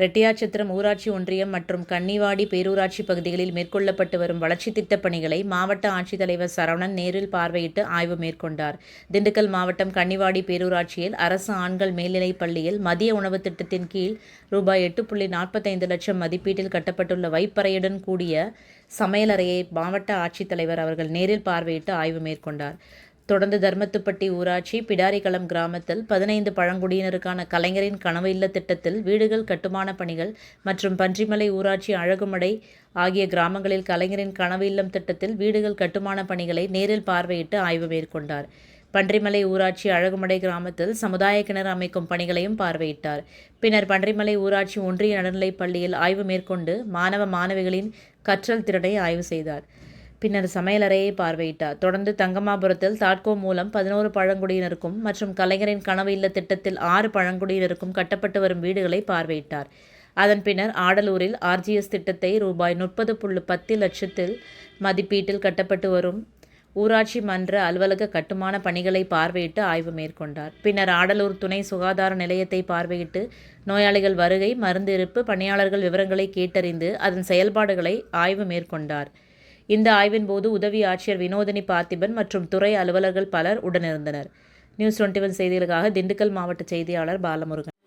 ரெட்டியாச்சத்திரம் ஊராட்சி ஒன்றியம் மற்றும் கன்னிவாடி பேரூராட்சி பகுதிகளில் மேற்கொள்ளப்பட்டு வரும் வளர்ச்சித் திட்டப் பணிகளை மாவட்ட ஆட்சித்தலைவர் சரவணன் நேரில் பார்வையிட்டு ஆய்வு மேற்கொண்டார். திண்டுக்கல் மாவட்டம் கன்னிவாடி பேரூராட்சியில் அரசு ஆண்கள் மேல்நிலைப் பள்ளியில் மதிய உணவு திட்டத்தின் கீழ் ரூபாய் எட்டு புள்ளி நாற்பத்தைந்து லட்சம் மதிப்பீட்டில் கட்டப்பட்டுள்ள வைப்பறையுடன் கூடிய சமையலறையை மாவட்ட ஆட்சித்தலைவர் அவர்கள் நேரில் பார்வையிட்டு ஆய்வு மேற்கொண்டார். தொடர்ந்து தர்மத்துப்பட்டி ஊராட்சி பிடாரிகளம் கிராமத்தில் பதினைந்து பழங்குடியினருக்கான கலைஞரின் கனவு இல்ல திட்டத்தில் வீடுகள் கட்டுமான பணிகள் மற்றும் பன்றிமலை ஊராட்சி அழகுமடை ஆகிய கிராமங்களில் கலைஞரின் கனவு இல்லம் திட்டத்தில் வீடுகள் கட்டுமான பணிகளை நேரில் பார்வையிட்டு ஆய்வு மேற்கொண்டார். பன்றிமலை ஊராட்சி அழகுமடை கிராமத்தில் சமுதாய கிணறு அமைக்கும் பணிகளையும் பார்வையிட்டார். பின்னர் பன்றிமலை ஊராட்சி ஒன்றிய நடுநிலைப் பள்ளியில் ஆய்வு மேற்கொண்டு மாணவ மாணவிகளின் கற்றல் திறனை ஆய்வு செய்தார். பின்னர் சமையலறையை பார்வையிட்டார். தொடர்ந்து தங்கமாபுரத்தில் தாட்கோ மூலம் பதினோரு பழங்குடியினருக்கும் மற்றும் கலைஞரின் கனவு இல்ல திட்டத்தில் ஆறு பழங்குடியினருக்கும் கட்டப்பட்டு வரும் வீடுகளை பார்வையிட்டார். அதன் பின்னர் ஆடலூரில் ஆர்ஜிஎஸ் திட்டத்தை ரூபாய் முப்பது புள்ளி பத்து லட்சத்தில் மதிப்பீட்டில் கட்டப்பட்டு வரும் ஊராட்சி மன்ற அலுவலக கட்டுமான பணிகளை பார்வையிட்டு ஆய்வு மேற்கொண்டார். பின்னர் ஆடலூர் துணை சுகாதார நிலையத்தை பார்வையிட்டு நோயாளிகள் வருகை மருந்து இருப்பு பணியாளர்கள் விவரங்களை கேட்டறிந்து அதன் செயல்பாடுகளை ஆய்வு மேற்கொண்டார். இந்த ஆய்வின் போது உதவி ஆட்சியர் வினோதினி பார்த்திபன் மற்றும் துறை அலுவலர்கள் பலர் உடனிருந்தனர். நியூஸ் டுவெண்ட்டி ஒன் செய்திகளுக்காக திண்டுக்கல் மாவட்ட செய்தியாளர் பாலமுருகன்.